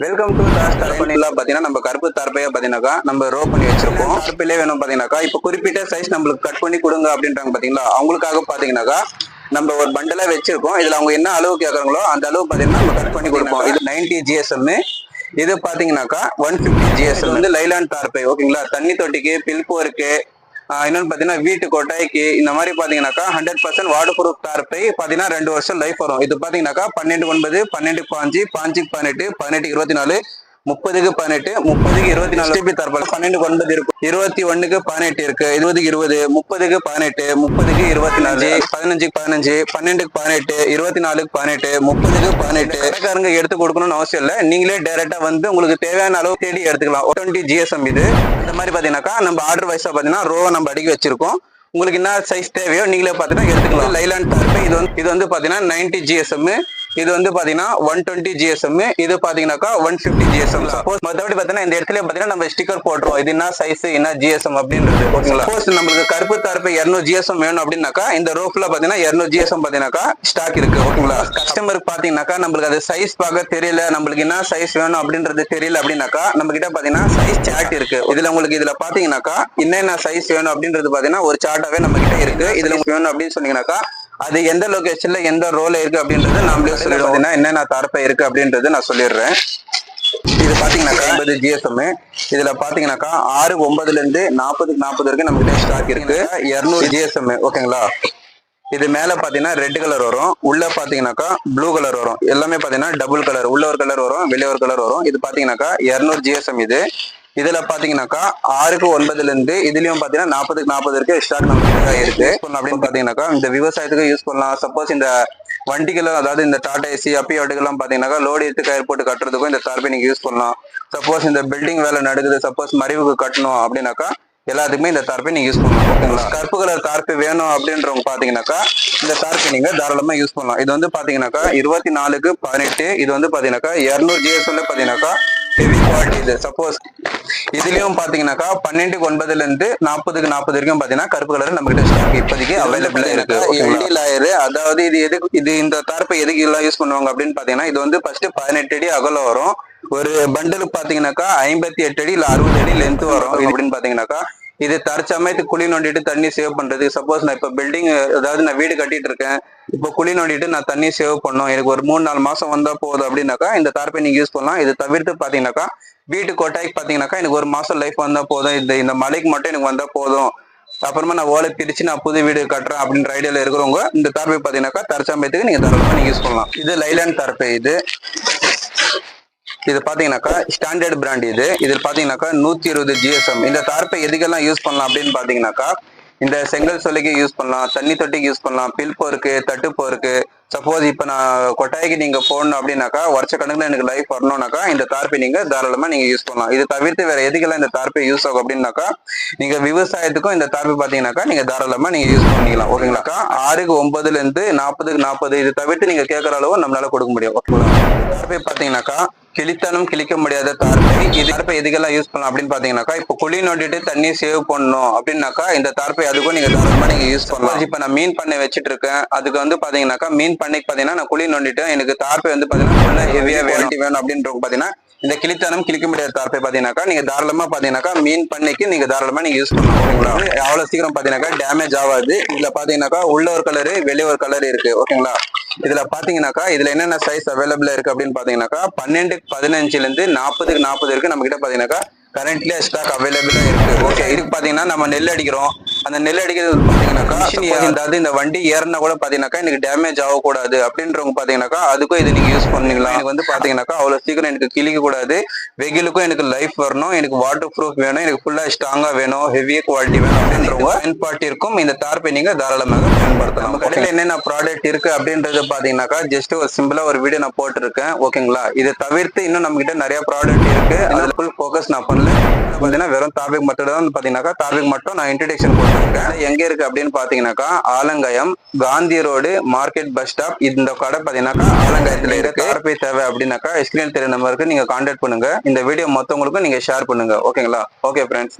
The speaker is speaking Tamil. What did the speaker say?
வெல்கம் டு தாஸ் தரப்பணில பாத்தீங்கன்னா நம்ம கருப்பு தரப்பையா பாத்தீங்கன்னாக்கா நம்ம ரோ பண்ணி வச்சிருக்கோம். தரப்பிலே வேணும் பாத்தீங்கன்னாக்கா இப்போ குறிப்பிட்ட சைஸ் நம்மளுக்கு கட் பண்ணி கொடுங்க அப்படின்றாங்க பாத்தீங்களா? அவங்களுக்காக பாத்தீங்கன்னாக்கா நம்ம ஒரு பண்டலா வச்சிருக்கோம். இதுல அவங்க என்ன அளவு கேக்குறாங்களோ அந்த அளவு பாத்தீங்கன்னா நம்ம கட் பண்ணி கொடுப்போம். இது நைன்டி ஜிஎஸ்எம் இது பாத்தீங்கன்னாக்கா ஒன் பிப்டி ஜிஎஸ்எம் வந்து லைலான் தார்பை ஓகேங்களா தண்ணி தொட்டிக்கு பில்போருக்கு இன்னொன்று பார்த்தீங்கன்னா பாத்தீங்கன்னா வீட்டு கொட்டாய்க்கு இந்த மாதிரி பாத்தீங்கன்னாக்கா ஹண்ட்ரட் பர்சன்ட் வாட்டர் ப்ரூஃப் தார்பை பாத்தீங்கன்னா ரெண்டு வருஷம் லைஃப் வரும். இது பாத்தீங்கன்னாக்கா பன்னெண்டு ஒன்பது பன்னெண்டு பாஞ்சு பாஞ்சுக்கு பதினெட்டு பதினெட்டு இருபத்தி நாலு முப்பதுக்கு பதினெட்டு முப்பதுக்கு இருபத்தி நாலு டிபி தரப்பல பன்னெண்டு ஒன்பது இருக்கும் இருபத்தி ஒண்ணுக்கு பதினெட்டு இருக்கு. இருபதுக்கு இருபது முப்பதுக்கு பதினெட்டு முப்பதுக்கு இருபத்தி நாலு பதினஞ்சுக்கு பதினஞ்சு பன்னெண்டுக்கு பதினெட்டு இருபத்தி நாலுக்கு பதினெட்டு முப்பதுக்கு பதினெட்டு. கடைக்காரங்க எடுத்து கொடுக்கணும்னு அவசியம் இல்லை. நீங்களே டைரக்டா வந்து உங்களுக்கு தேவையான அளவு தேடி எடுத்துக்கலாம். டுவெண்ட்டி ஜிஎஸ்எம் இது. இந்த மாதிரி பாத்தீங்கன்னாக்கா நம்ம ஆர்டர் வைஸா பாத்தீங்கன்னா ரோவை நம்ம அடுக்கி வச்சிருக்கோம். உங்களுக்கு என்ன சைஸ் தேவையோ நீங்களே பார்த்தீங்கன்னா எடுத்துக்கலாம். லைலாண்ட் டார்பு இது வந்து இது வந்து பார்த்தீங்கன்னா நைன்டி ஜிஎஸ்எம் இது வந்து பாத்தீங்கன்னா ஒன் டுவெண்ட்டி ஜிஎஸ்எம் இது பாத்தீங்கன்னாக்கா ஒன் பிப்டி ஜிஎஸ்எம் சப்போஸ் மற்றபடி பாத்தீங்கன்னா இந்த இடத்துல பாத்தீங்கன்னா நம்ம ஸ்டிக்கர் போட்டுருவோம். இது என்ன சைஸ் என்ன ஜிஎஸ்எம் அப்படின்றது. ஓகேங்களா சப்போஸ் நம்மளுக்கு கருப்பு தரப்பு இரநூறு ஜிஎஸ்எம் வேணும் அப்படின்னாக்கா இந்த ரோப்ல பாத்தீங்கன்னா இரநூறு ஜிஎஸ்எம் பாத்தீங்கன்னாக்கா ஸ்டாக் இருக்கு. ஓகேங்களா கஸ்டமருக்கு பாத்தீங்கன்னாக்கா நம்மளுக்கு அது சைஸ் பார்க்க தெரியல நம்மளுக்கு என்ன சைஸ் வேணும் அப்படின்றது தெரியல அப்படின்னாக்கா நம்ம கிட்ட பாத்தீங்கன்னா சைஸ் சார்ட் இருக்கு. இதுல உங்களுக்கு இதுல பாத்தீங்கன்னாக்கா என்னென்ன சைஸ் வேணும் அப்படின்றது பாத்தீங்கன்னா ஒரு சார்ட்டாவே நம்ம கிட்ட இருக்கு. இதுல வேணும் அப்படின்னு சொன்னீங்கன்னாக்கா அது எந்த லொகேஷன்ல எந்த ரோல இருக்கு அப்படின்றது நம்மளே சொல்லிடுவோம் என்னென்ன தரப்பை இருக்கு அப்படின்றது நான் சொல்லிடுறேன். இது பாத்தீங்கன்னாக்கா ஐம்பது ஜிஎஸ்எம் இதுல பாத்தீங்கன்னாக்கா ஆறு ஒன்பதுல இருந்து நாற்பதுக்கு நாற்பது வரைக்கும் நம்ம கிட்ட ஸ்டாக் இருக்கு. இருநூறு ஜிஎஸ்எம் ஓகேங்களா? இது மேல பாத்தீங்கன்னா ரெட் கலர் வரும். உள்ள பாத்தீங்கன்னாக்கா ப்ளூ கலர் வரும். எல்லாமே பாத்தீங்கன்னா டபுள் கலர் உள்ள ஒரு கலர் வரும் வெளியே ஒரு கலர் வரும். இது பாத்தீங்கன்னாக்கா இருநூறு ஜிஎஸ்எம் இது. இதுல பாத்தீங்கன்னாக்கா ஆறுக்கு ஒன்பதுல இருந்து இதுலயும் பாத்தீங்கன்னா நாற்பதுக்கு நாற்பது இருக்கு ஸ்டாக் நம்ம இருக்கு. அப்படின்னு பாத்தீங்கன்னாக்கா இந்த விவசாயத்துக்கு யூஸ் பண்ணலாம். சப்போஸ் இந்த வண்டிகள் அதாவது இந்த டாடா ஏசி அப்பி ஆட்டுக்கெல்லாம் பாத்தீங்கன்னாக்கா லோடு எடுத்து கயிறு போட்டு கட்டுறதுக்கும் இந்த தார்பை நீங்க யூஸ் பண்ணலாம். சப்போஸ் இந்த பில்டிங் வேலை நடக்குது சப்போஸ் மறைவுக்கு கட்டணும் அப்படின்னாக்கா எல்லாத்துக்குமே இந்த தார்ப்பை நீங்க யூஸ் பண்ணலாம். ஓகேங்களா? கருப்பு கலர் தார்ப்பு வேணும் அப்படின்றவங்க பாத்தீங்கன்னாக்கா இந்த தார்ப்பை நீங்க தாராளமா யூஸ் பண்ணலாம். இது வந்து பாத்தீங்கன்னாக்கா இருபத்தி நாலுக்கு பதினெட்டு இது வந்து பாத்தீங்கன்னாக்கா இருநூறு ஜிஎஸ்எல்ல பாத்தீங்கன்னாக்கா ஹெவி குவாலிட்டி இது சப்போஸ் இதுலயும் பாத்தீங்கன்னாக்கா பன்னெண்டுக்கு ஒன்பதுல இருந்து நாற்பதுக்கு நாற்பது வரைக்கும் பாத்தீங்கன்னா கருப்பு கலர் நம்ம கிட்ட ஸ்டாக் இப்போதைக்கு அவைலபிளா இருக்கு. எல்டி லாயர் அதாவது இது எதுக்கு இது இந்த தார்ப்பை எதுக்கு எல்லாம் யூஸ் பண்ணுவாங்க அப்படின்னு பாத்தீங்கன்னா இது வந்து ஃபர்ஸ்ட் பதினெட்டு அடி அகலம் வரும். ஒரு பண்டலுக்கு பாத்தீங்கன்னாக்கா ஐம்பத்தி எட்டு அடி இல்ல அறுபது அடி லென்த் வரும். அப்படின்னு பாத்தீங்கன்னாக்கா இது தற்சமயத்துக்கு குழி நோண்டிட்டு தண்ணி சேவ் பண்றது. சப்போஸ் நான் இப்ப பில்டிங் அதாவது நான் வீடு கட்டிட்டு இருக்கேன். இப்போ குழி நோண்டிட்டு நான் தண்ணி சேவ் பண்ணோம். எனக்கு ஒரு மூணு நாலு மாசம் வந்தா போதும் அப்படின்னாக்கா இந்த தார்பை நீங்க யூஸ் பண்ணலாம். இது தவிர்த்து பாத்தீங்கன்னாக்கா வீட்டு கொட்டாய்க்கு பாத்தீங்கன்னாக்கா எனக்கு ஒரு மாசம் லைஃப் வந்தா போதும். இந்த இந்த மலைக்கு மட்டும் எனக்கு வந்தா போதும். அப்புறமா நான் ஓலை பிரிச்சு நான் புது வீடு கட்டுறேன் அப்படின்ற ஐடியால இருக்கிறவங்க இந்த தார்ப்பை பாத்தீங்கன்னாக்கா தற்சமயத்துக்கு நீங்க தாராளமா நீங்க யூஸ் பண்ணலாம். இது லைலாண்ட் தார்ப்பை இது. இது பாத்தீங்கன்னாக்கா ஸ்டாண்டர்ட் பிராண்ட் இது. இதில் பாத்தீங்கன்னாக்கா நூத்தி இருபது ஜிஎஸ்எம் இந்த தார்ப்பை எதுக்கெல்லாம் யூஸ் பண்ணலாம் அப்படின்னு பாத்தீங்கன்னாக்கா இந்த செங்கல் சொலைக்கு யூஸ் பண்ணலாம் தண்ணி தொட்டிக்கு யூஸ் பண்ணலாம் பில் போருக்கு தட்டு போருக்கு. சப்போஸ் இப்போ நான் கொட்டாய்க்கு நீங்க போடணும் அப்படின்னாக்கா வருஷ கணக்குல எனக்கு லைஃப் வரணும்னாக்கா இந்த தார்ப்பை நீங்க தாராளமா நீங்க யூஸ் பண்ணலாம். இது தவிர்த்து வேற எதுக்கெல்லாம் இந்த தார்ப்பை யூஸ் ஆகும் அப்படின்னாக்கா நீங்க விவசாயத்துக்கும் இந்த தார்ப்பை பாத்தீங்கன்னாக்கா நீங்க தாராளமா நீங்க யூஸ் பண்ணிக்கலாம். ஓகேங்களாக்கா? ஆறுக்கு ஒன்பதுல இருந்து நாற்பதுக்கு நாற்பது. இது தவிர்த்து நீங்க கேட்கற அளவு நம்மளால கொடுக்க முடியும். ஓகேங்களா? தார்ப்பை பாத்தீங்கன்னாக்கா கிழித்தாலும் கிழிக்க முடியாத தார்ப்பை இது தார்ப்பை எதுக்கெல்லாம் யூஸ் பண்ணலாம் அப்படின்னு பாத்தீங்கன்னாக்கா இப்போ குழி நோண்டிட்டு தண்ணி சேவ் பண்ணணும் அப்படின்னாக்கா இந்த தார்ப்பை அதுக்கும் நீங்க தாராளமா நீங்க யூஸ் பண்ணலாம். இப்போ நான் மீன் பண்ணை வச்சுட்டு இருக்கேன் அதுக்கு வந்து பாத்தீங்கன்னாக்கா மீன் பண்ணைக்கு பாத்தீங்கன்னா நான் குழி நோண்டிட்டு எனக்கு தார்ப்பை வந்து பாத்தீங்கன்னா ஃபுல்லா ஹெவியா வேட்டி வேணும் அப்படின்றவங்க பாத்தீங்கன்னா இந்த கிழித்தனம் கிழிக்க முடியாத தார்ப்பை பாத்தீங்கன்னாக்கா நீங்க தாராளமா பாத்தீங்கன்னாக்கா மீன் பண்ணைக்கு நீங்க தாராளமா நீங்க யூஸ் பண்ணலாம் ஓகேங்களா அவ்வளவு சீக்கிரம் பாத்தீங்கன்னாக்கா டேமேஜ் ஆகாது. இதுல பாத்தீங்கன்னாக்கா உள்ள ஒரு கலரு வெளியே ஒரு கலர் இருக்கு ஓகேங்களா இதுல பாத்தீங்கன்னாக்கா இதுல என்னென்ன சைஸ் அவைலபிள் இருக்கு அப்படின்னு பாத்தீங்கன்னாக்கா பன்னெண்டு பதினஞ்சுல இருந்து நாற்பதுக்கு நாற்பது இருக்கு நம்ம கிட்ட பாத்தீங்கன்னாக்கா கரண்ட்லி ஸ்டாக் அவைலபிளா இருக்கு. ஓகே இதுக்கு பாத்தீங்கன்னா நம்ம நெல் அடிக்கிறோம். அந்த நெல் அடிக்கிறது பாத்தீங்கன்னாக்கா இந்த அது இந்த வண்டி ஏறினா கூட பாத்தீங்கன்னாக்கா எனக்கு டேமேஜ் ஆகக்கூடாது அப்படின்றவங்க பாத்தீங்கன்னாக்கா அதுக்கும் இது நீங்க யூஸ் பண்ணீங்களா? எனக்கு வந்து பாத்தீங்கன்னாக்கா அவ்வளவு சீக்கிரம் எனக்கு கிழிக்க கூடாது. வெயிலுக்கும் எனக்கு லைஃப் வரணும். எனக்கு வாட்டர் ப்ரூஃப் வேணும். எனக்கு ஃபுல்லா ஸ்ட்ராங்கா வேணும். ஹெவி குவாலிட்டி வேணும் அப்படின்றவங்க பயன்பாட்டிற்கும் இந்த தார்ப்பை நீங்க தாராளமாக பயன்படுத்தலாம். நம்ம கடையில என்னென்ன ப்ராடக்ட் இருக்கு அப்படின்றது பாத்தீங்கன்னாக்கா ஜஸ்ட் ஒரு சிம்பிளா ஒரு வீடியோ நான் போட்டிருக்கேன். ஓகேங்களா இதை தவிர்த்து இன்னும் நம்ம கிட்ட நிறைய ப்ராடக்ட் இருக்கு. அதுல ஃபுல் ஃபோக்கஸ் நான் பண்ணல. பாத்தீங்கன்னா வெறும் டாபிக் மட்டும் தான் பாத்தீங்கன்னாக்கா டாபிக் மட்டும் நான் இன்ட்ரடக்ஷன் கொடுத்துருக்கேன். எங்க இருக்கு அப்படின்னு பாத்தீங்கன்னாக்கா Alangayam Gandhi road market bus stop இந்த கடை பாத்தீங்கன்னாக்கா ஆலங்கயத்துல இருக்கு. தார்பை தேவை அப்படின்னாக்கா ஸ்கிரீன் தெரிய நம்பருக்கு நீங்க கான்டாக்ட் பண்ணுங்க. இந்த வீடியோ மொத்தவங்களுக்கும் நீங்க ஷேர் பண்ணுங்க. ஓகேங்களா ஓகே ஃப்ரெண்ட்ஸ்